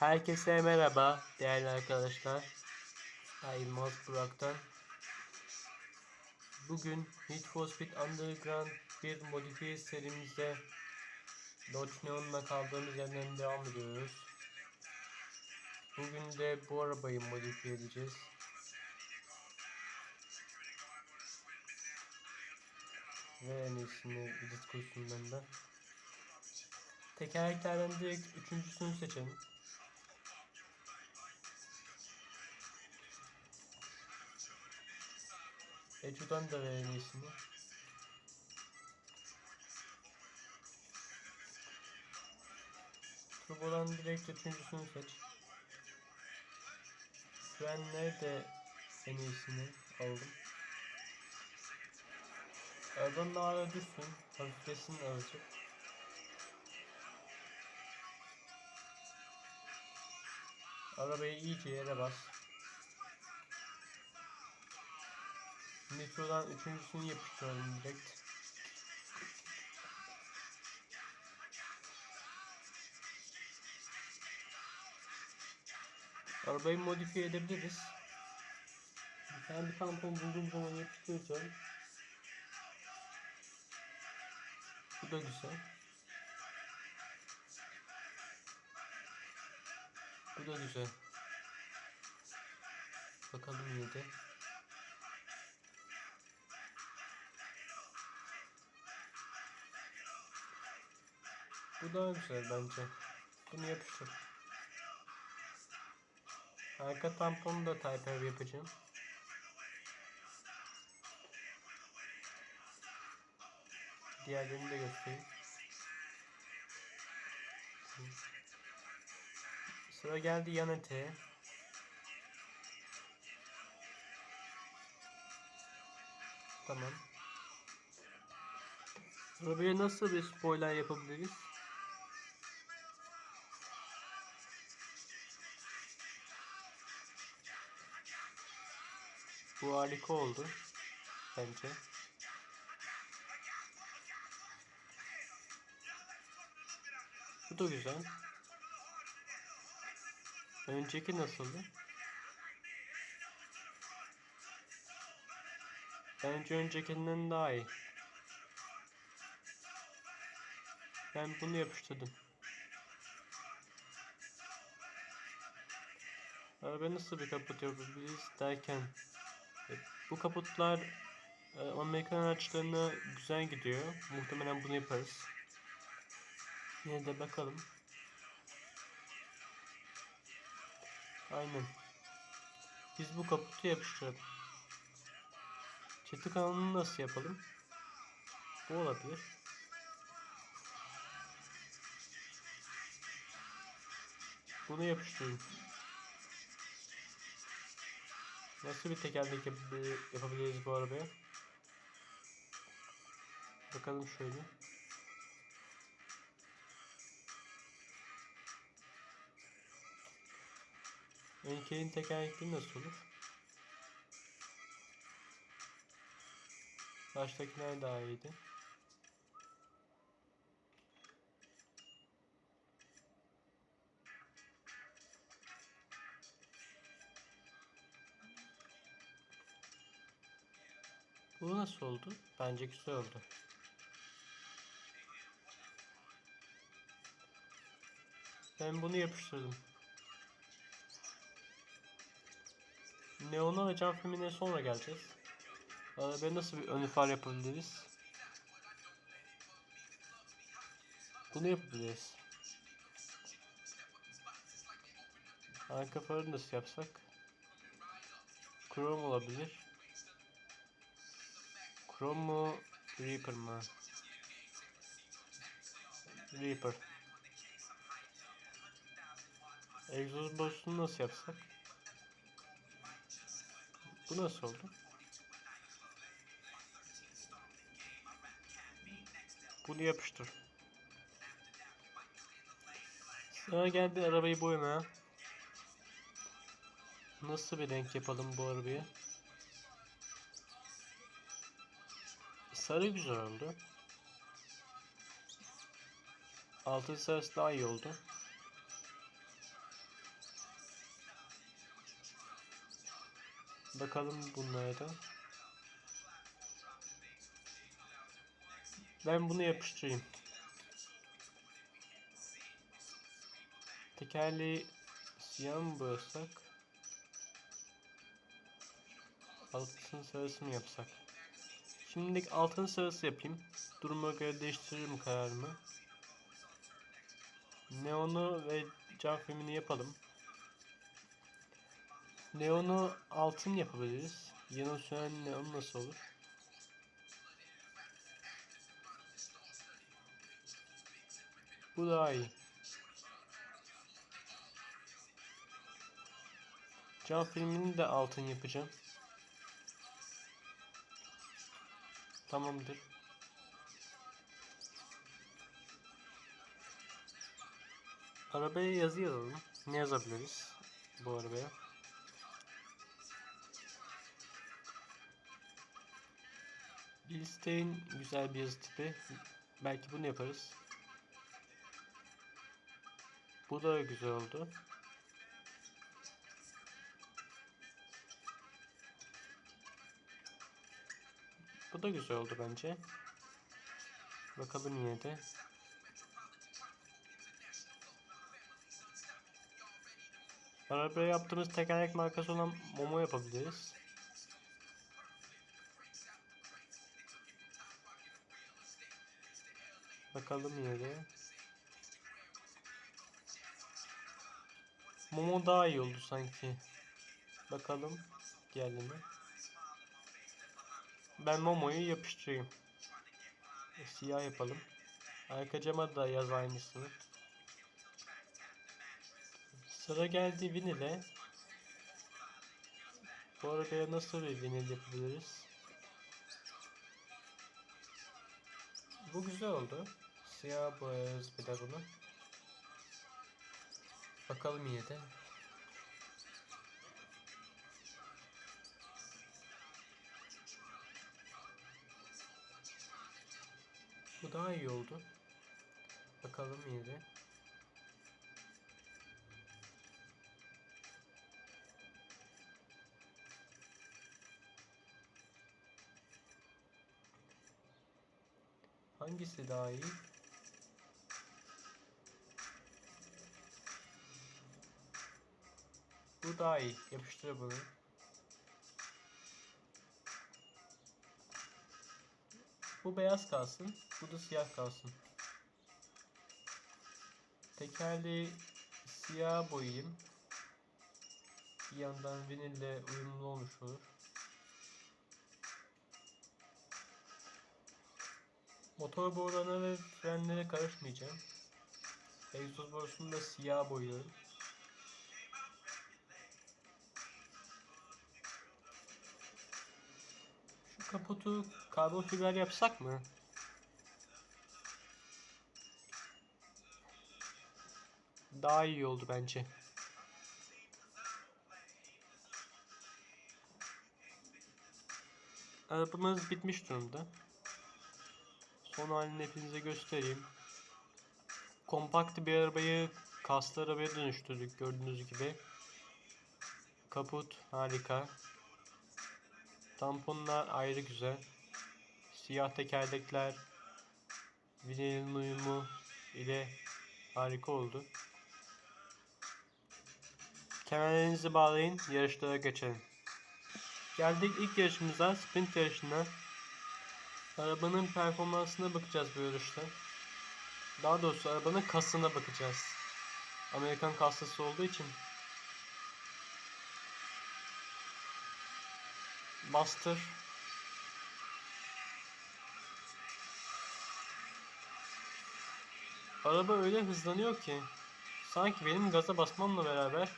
Herkese merhaba değerli arkadaşlar. Ben Yılmaz Burak'tan. Bugün Need for Speed Underground bir modifiye serimizde Dodge Neon'la kaldığımız yerden devam ediyoruz. Bugün de bu arabayı modifiye edeceğiz. Ve en iyisini edit kursundan da. Tekerleklerden direkt üçüncüsünü seçelim. Ecu'dan da verelim iyisini. Turbo'dan direkt üçüncüsünü seç. Frenleri de en iyisini aldım. Arabanın ağrı düşsün, hafiflesin azıcık. Arabayı iyice yere bas. Nitro'dan üçüncüsünü yapıştıralım direkt. Arabayı modifiye edebiliriz. Ben bir tampon bulduğum zaman yapıştıracağım. Bu da güzel. Bu da güzel. Bakalım yine de. Bu daha güzel bence. Bunu yapıştır. Arka tamponu da Type yapacağım. Diğerlerini de göstereyim. Sıra geldi yan eteğe. Tamam. Arabaya nasıl bir spoiler yapabiliriz? Bu oldu. Bence. Bu da güzel. Önceki nasıldı? Bence öncekinden daha iyi. Ben bunu yapıştırdım. Araba nasıl bir kaput yapabiliriz derken bu kaputlar e, Amerikan araçlarına güzel gidiyor. Muhtemelen bunu yaparız. Yine de bakalım. Aynen. Biz bu kaputu yapıştıralım. Çatı kanalını nasıl yapalım? Bu olabilir. Bunu yapıştırayım. Nasıl bir tekerlek yapabili- yapabiliriz bu arabaya? Bakalım şöyle. Önkeğin tekerlekleri nasıl olur? Baştakiler daha iyiydi. Bu nasıl oldu? Bence güzel oldu. Ben bunu yapıştırdım. Neon'a ve cam filmine sonra geleceğiz. Arabaya nasıl bir ön far yapabiliriz? Bunu yapabiliriz. Arka farı nasıl yapsak? Chrome olabilir. Chrome mu? Reaper mı? Reaper. Egzoz borusunu nasıl yapsak? Bu nasıl oldu? Bunu yapıştır. Sıra geldi arabayı boyamaya. Nasıl bir renk yapalım bu arabaya? Sarı güzel oldu. Altın sarısı daha iyi oldu. Bakalım bunlara da. Ben bunu yapıştırayım. Tekerleği siyah mı boyasak? Altın sarısı mı yapsak? Şimdilik altın sarısı yapayım. Duruma göre değiştiririm kararımı. Neonu ve cam filmini yapalım. Neonu altın yapabiliriz. Yanı sönen neon nasıl olur? Bu daha iyi. Cam filmini de altın yapacağım. Tamamdır. Arabaya yazı yazalım. Ne yazabiliriz bu arabaya? Bilstein güzel bir yazı tipi. Belki bunu yaparız. Bu da güzel oldu. Da güzel oldu bence. Bakalım yine de. Arabaya yaptığımız tekerlek markası olan Momo yapabiliriz. Bakalım yine de. Momo daha iyi oldu sanki. Bakalım diğerlerine. Ben Momo'yu yapıştırayım. Siyah yapalım. Arka cama da yaz aynısını. Sıra geldi vinile. Bu arabaya nasıl bir vinil yapabiliriz? Bu güzel oldu. Siyah boyarız bir de bunu. Bakalım yine de. Daha iyi oldu. Bakalım de. Hangisi daha iyi? Bu daha iyi. Yapıştır bunu. Bu beyaz kalsın. Bu da siyah kalsın. Tekerleği siyah boyayayım. Bir yandan vinille uyumlu olmuş olur. Motor borularına ve frenlere karışmayacağım. Egzoz borusunu da siyah boyuyorum. Şu kaputu karbon fiber yapsak mı? Daha iyi oldu bence. Arabamız bitmiş durumda. Son halini hepinize göstereyim. Kompakt bir arabayı kaslı arabaya dönüştürdük gördüğünüz gibi. Kaput harika. Tamponlar ayrı güzel. Siyah tekerlekler, vinilin uyumu ile harika oldu. Kemerlerinizi bağlayın, yarışlara geçelim. Geldik ilk yarışımıza, sprint yarışına. Arabanın performansına bakacağız bu yarışta. Daha doğrusu arabanın kasına bakacağız. Amerikan kasası olduğu için. Bastır. Araba öyle hızlanıyor ki sanki benim gaza basmamla beraber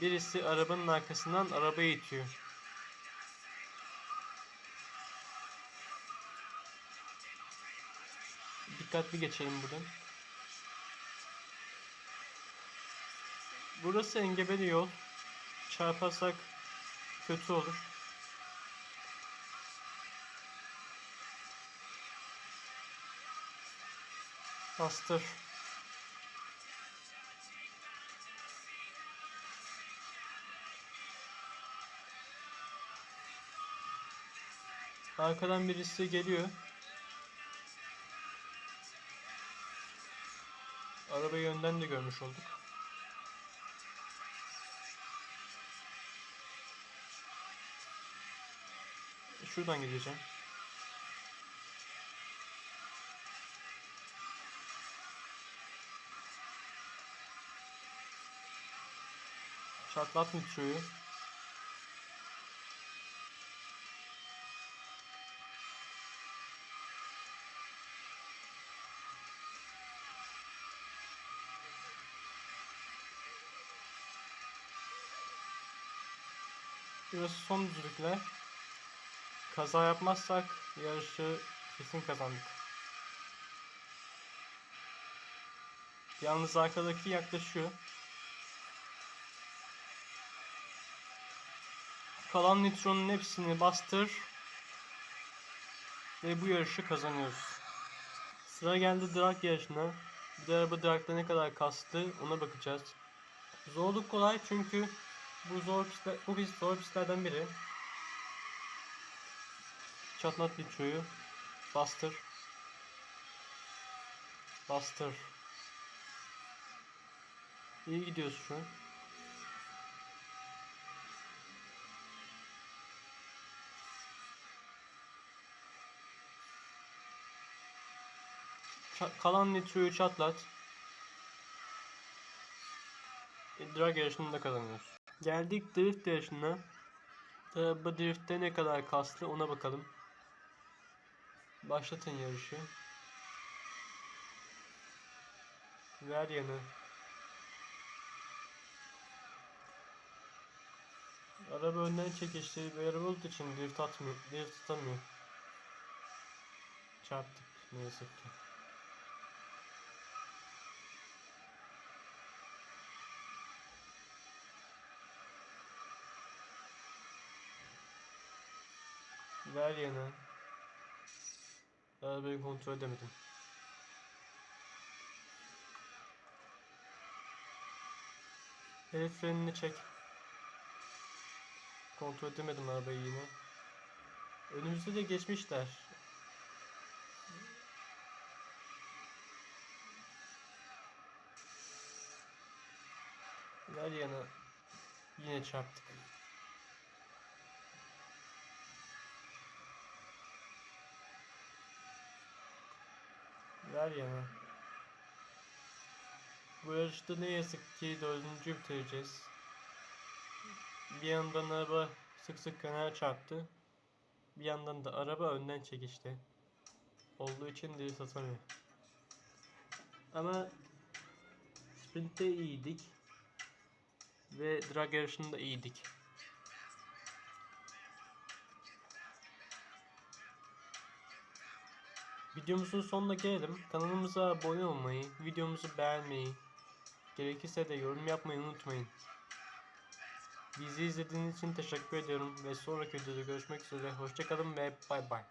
birisi arabanın arkasından arabayı itiyor. Dikkatli geçelim buradan. Burası engebeli yol. Çarparsak kötü olur. Bastır. Arkadan birisi geliyor. Arabayı önden de görmüş olduk. Şuradan gideceğim. Çatlat nitroyu. Burası son düzlükler. Kaza yapmazsak yarışı kesin kazandık. Yalnız arkadaki yaklaşıyor. Kalan nitronun hepsini bastır. Ve bu yarışı kazanıyoruz. Sıra geldi drag yarışına. Bir de araba dragda ne kadar kastı ona bakacağız. Zorluk kolay çünkü bu zor pistler, bu pist zor pistlerden biri. Çatlat nitroyu. Bastır. Bastır. İyi gidiyoruz şu an. Kalan nitroyu çatlat. E, drag yarışını da kazanıyoruz. Geldik drift yarışına. Ee, bu driftte ne kadar kaslı ona bakalım. Başlatın yarışı. Ver yanı. Araba önden çekişli bir araba olduğu için drift atmıyor, drift tutamıyor. Çarptık ne yazık ki. Ver yana. Arabayı kontrol edemedim. El frenini çek. Kontrol edemedim arabayı yine. Önümüzde de geçmişler. Ver yana. Yine çarptık. Ver yana. Bu yarışta ne yazık ki dördüncü bitireceğiz. Bir yandan araba sık sık kenara çarptı. Bir yandan da araba önden çekişti. Olduğu için drift atamıyor. Ama sprintte iyiydik. Ve drag yarışında iyiydik. Videomuzun sonuna gelelim. Kanalımıza abone olmayı, videomuzu beğenmeyi, gerekirse de yorum yapmayı unutmayın. Bizi izlediğiniz için teşekkür ediyorum ve sonraki videoda görüşmek üzere. Hoşçakalın ve bay bay.